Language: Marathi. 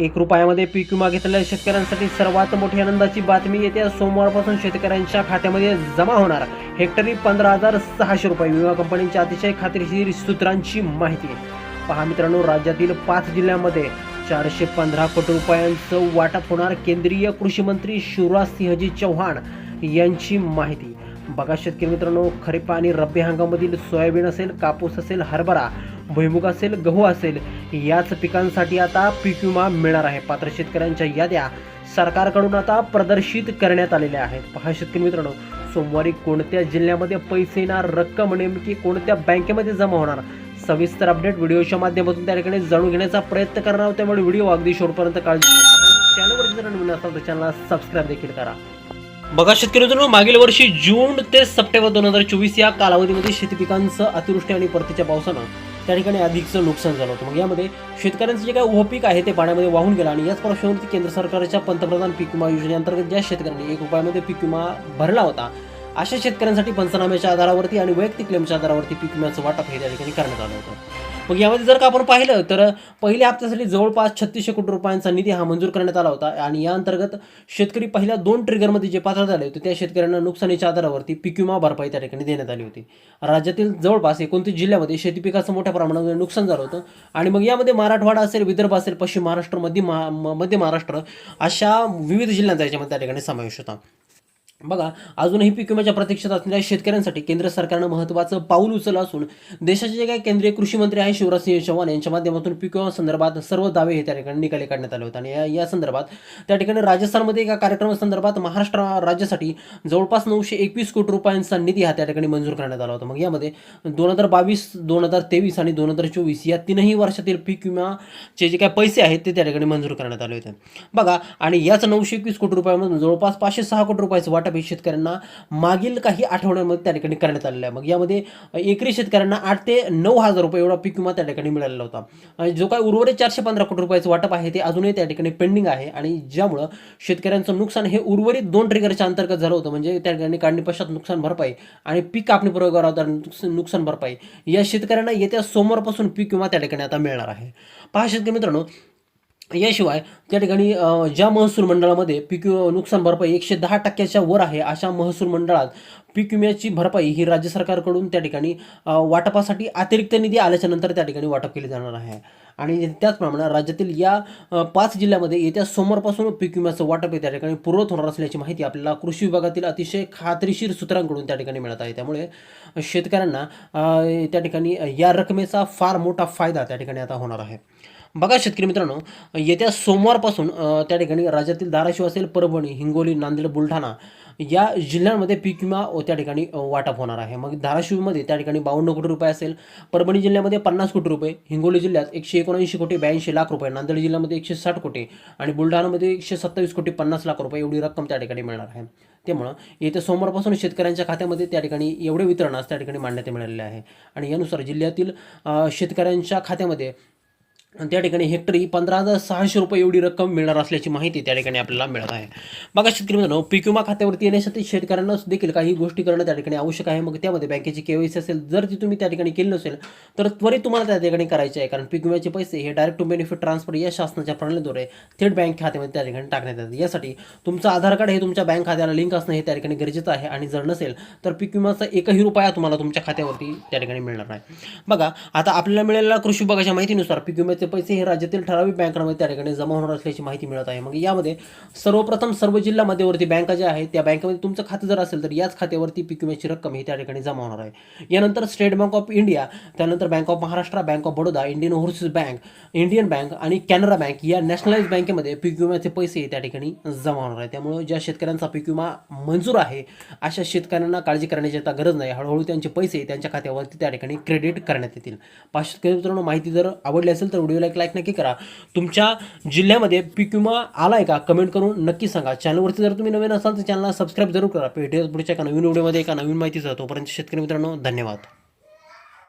एक रुपयामध्ये पीक विमा घेतलेल्या शेतकऱ्यांसाठी सर्वात मोठी आनंदाची बातमी येत्या सोमवारपासून शेतकऱ्यांच्या खात्यामध्ये जमा होणार. हेक्टरी पंधरा हजार सहाशे रुपये. विमा कंपनीच्या अतिशय खात्रीशीर सूत्रांची माहिती. पहा मित्रांनो राज्यातील पाच जिल्ह्यांमध्ये चारशे पंधरा कोटी रुपयांचं वाटप होणार केंद्रीय कृषी मंत्री शिवराज सिंहजी चौहान यांची माहिती. बघा शेतकरी मित्रांनो खरीप आणि रब्बी हंगामातील सोयाबीन असेल कापूस असेल हरभरा भुईमुग असेल गहू असेल याच पिकांसाठी आता पीक विमा मिळणार आहे. पात्र शेतकऱ्यांच्या याद्या सरकारकडून आता प्रदर्शित करण्यात आलेल्या आहेत. पहा शेतकरी मित्रांनो सोमवारी कोणत्या जिल्ह्यामध्ये पैसे येणार रक्कम नेमकी कोणत्या बँकेमध्ये जमा होणार? सविस्तर अपडेट व्हिडिओच्या माध्यमातून त्या ठिकाणी जाणून घेण्याचा प्रयत्न करणार आहोत. त्यामुळे व्हिडिओ अगदी शोरपर्यंत काळजी चॅनलवर जर नवीन असाल तर चॅनलला सबस्क्राईब देखील करा. बघा शेतकरी मित्रांनो मागील वर्षी जून ते सप्टेंबर दोन हजार चोवीस या कालावधीमध्ये शेतीपिकांचं अतिवृष्टी आणि परतीच्या पावसानं त्या ठिकाणी अधिकचं नुकसान झालं होतं मग यामध्ये शेतकऱ्यांचं जे काही उभं पीक आहे ते पाण्यामध्ये वाहून गेलं आणि याच पार्श्वभूमीवरती केंद्र सरकारच्या पंतप्रधान पीक विमा योजनेअंतर्गत ज्या शेतकऱ्यांनी एक रुपयामध्ये पीक विमा भरला होता अशा शेतकऱ्यांसाठी पंचनाम्याच्या आधारावरती आणि वैयक्तिक क्लेमच्या आधारावरती पीक विम्याचं वाटप हे त्या ठिकाणी करण्यात आलं होतं. मग यामध्ये जर का आपण पाहिलं तर पहिल्या हप्त्यासाठी जवळपास छत्तीसशे कोटी रुपयांचा निधी हा मंजूर करण्यात आला होता. आणि या अंतर्गत शेतकरी पहिल्या दोन ट्रिगरमध्ये जे पात्र झाले होते त्या शेतकऱ्यांना नुकसानीच्या आधारावरती पीक विमा भरपाई त्या ठिकाणी देण्यात आली होती. राज्यातील जवळपास एकोणतीस जिल्ह्यामध्ये शेती पिकाचं मोठ्या प्रमाणामध्ये नुकसान झालं होतं. आणि मग यामध्ये मराठवाडा असेल विदर्भ असेल पश्चिम महाराष्ट्र मध्य महा म- मध्य महाराष्ट्र अशा विविध जिल्ह्यांचा याच्यामध्ये त्या ठिकाणी समावेश होता. बघा अजूनही पीक विम्याच्या प्रतीक्षेत असलेल्या शेतकऱ्यांसाठी केंद्र सरकारनं महत्त्वाचं पाऊल उचललं असून देशाचे जे काही केंद्रीय कृषी मंत्री आहे शिवराज सिंह चौहान यांच्या माध्यमातून पीक विमा संदर्भात सर्व दावे हे त्या ठिकाणी निकाली काढण्यात आले होते. आणि या या संदर्भात त्या ठिकाणी राजस्थानमध्ये एका कार्यक्रमासंदर्भात महाराष्ट्र राज्यासाठी जवळपास नऊशे एकवीस कोटी रुपयांचा निधी हा त्या ठिकाणी मंजूर करण्यात आला होता. मग यामध्ये दोन हजार बावीस दोन हजार तेवीस आणि दोन हजार चोवीस या तीनही वर्षातील पीक विमाचे जे काही पैसे आहेत ते त्या ठिकाणी मंजूर करण्यात आले होते. बघा आणि याच नऊशे एकवीस कोटी रुपयामधून जवळपास पाचशे सहा कोटी रुपयाचं वाटप हे शेतकऱ्यांना मागील काही आठवड्यांमध्ये त्या ठिकाणी करण्यात आलेलं आहे. मग यामध्ये एकरी शेतकऱ्यांना आठ ते नऊ हजार रुपये एवढा पीक विमा त्या ठिकाणी मिळालेला होता. आणि जो काय उर्वरित चारशे पंधरा कोटी रुपयाचं वाटप आहे ते अजूनही त्या ठिकाणी पेंडिंग आहे आणि ज्यामुळं शेतकऱ्यांचं नुकसान हे उर्वरित दोन ट्रिगरच्या अंतर्गत झालं होतं. म्हणजे त्या ठिकाणी काढणी पश्चात नुकसान भरपाई आणि पीक कापणी प्रयोगावर नुकसान नुकसान भरपाई. या शेतकऱ्यांना येत्या सोमवारपासून पीक विमा त्या ठिकाणी आता मिळणार आहे. पहा शेतकरी मित्रांनो याशिवाय त्या ठिकाणी ज्या महसूल मंडळामध्ये पीक नुकसान भरपाई एकशे दहा टक्क्याच्या वर आहे अशा महसूल मंडळात पीक विम्याची भरपाई ही राज्य सरकारकडून त्या ठिकाणी वाटपासाठी अतिरिक्त निधी आल्याच्यानंतर त्या ठिकाणी वाटप केले जाणार आहे. आणि त्याचप्रमाणे राज्यातील या पाच जिल्ह्यामध्ये येत्या सोमवारपासून पीक विम्याचं वाटप त्या ठिकाणी पूर्वत होणार असल्याची माहिती आपल्याला कृषी विभागातील अतिशय खात्रीशीर सूत्रांकडून त्या ठिकाणी मिळत आहे. त्यामुळे शेतकऱ्यांना त्या ठिकाणी या रकमेचा फार मोठा फायदा त्या ठिकाणी आता होणार आहे. बघा शेतकरी मित्रांनो येत्या सोमवारपासून त्या ठिकाणी राज्यातील धाराशिव असेल परभणी हिंगोली नांदेड बुलढाणा या जिल्ह्यांमध्ये पीक विमा त्या ठिकाणी वाटप होणार आहे. मग धाराशिवमध्ये त्या ठिकाणी बावन्न कोटी रुपये असेल परभणी जिल्ह्यामध्ये पन्नास कोटी रुपये हिंगोली जिल्ह्यात एकशे एकोणऐंशी कोटी ब्याऐंशी लाख रुपये नांदेड जिल्ह्यामध्ये एकशे साठ कोटी आणि बुलढाणामध्ये एकशे सत्तावीस कोटी पन्नास लाख रुपये एवढी रक्कम त्या ठिकाणी मिळणार आहे. त्यामुळं येत्या सोमवारपासून शेतकऱ्यांच्या खात्यामध्ये त्या ठिकाणी एवढे वितरणास त्या ठिकाणी मान्यता मिळालेले आहे. आणि यानुसार जिल्ह्यातील शेतकऱ्यांच्या खात्यामध्ये त्या ठिकाणी हेक्टरी पंधरा हजार सहाशे रुपये एवढी रक्कम मिळणार असल्याची माहिती त्या ठिकाणी आपल्याला मिळत आहे. बघा शेतकरी मित्रांनो पीक विमा खात्यावरती येण्यासाठी शेतकऱ्यांना देखील काही गोष्टी करणं त्या ठिकाणी आवश्यक आहे. मग त्यामध्ये बँकेची केवायसी असेल जर ती तुम्ही त्या ठिकाणी केली नसेल तर त्वरित तुम्हाला त्या ठिकाणी करायचे आहे. कारण पीक विम्याचे पैसे हे डायरेक्ट टू बेनिफिट ट्रान्सफर या शासनाच्या प्रणालीद्वारे थेट बँक खात्यामध्ये त्या ठिकाणी टाकण्यात येतात. यासाठी तुमचं आधार कार्ड हे तुमच्या बँक खात्याला लिंक असणं हे त्या ठिकाणी गरजेचं आहे. आणि जर नसेल तर पीक विम्याचा एकही रुपया तुम्हाला तुमच्या खात्यावरती त्या ठिकाणी मिळणार नाही. बघा आता आपल्याला मिळालेल्या कृषी विभागाच्या माहितीनुसार पीक विम्याचे पैसे हे राज्यातील ठराविक बँकांमध्ये त्या ठिकाणी जमा होणार असल्याची माहिती मिळत आहे. मग यामध्ये सर्वप्रथम सर्व जिल्हा मध्यवर्ती बँका ज्या आहेत त्या बँकेमध्ये तुमचं खातं जर असेल तर याच खात्यावरती पीक विम्याची रक्कम ही त्या ठिकाणी जमा होणार आहे. यानंतर स्टेट बँक ऑफ इंडिया त्यानंतर Bank of Maharashtra Bank of Baroda Indian Overseas Bank Indian Bank आणि कॅनरा बँक या नॅशनलाइज बँकेमध्ये पीक विम्याचे पैसे त्या ठिकाणी जमा होणार आहे. त्यामुळे ज्या शेतकऱ्यांचा पीक विमा मंजूर आहे अशा शेतकऱ्यांना काळजी करण्याची आता गरज नाही. हळूहळू त्यांचे पैसे त्यांच्या खात्यावरती त्या ठिकाणी क्रेडिट करण्यात येतील. पाच शेतकरी मित्रांनो माहिती जर आवडली असेल तर व्हिडिओला एक लाईक नक्की करा. तुमच्या जिल्ह्यामध्ये पीक विमा आलाय का? कमेंट करून नक्की सांगा. चॅनलवरती जर तुम्ही नवीन असाल तर चॅनलला सबस्क्राईब जरूर करा. भेटूया पुढच्या एका नवीन व्हिडिओमध्ये एका नवीन माहितीचा तोपर्यंत शेतकरी मित्रांनो धन्यवाद.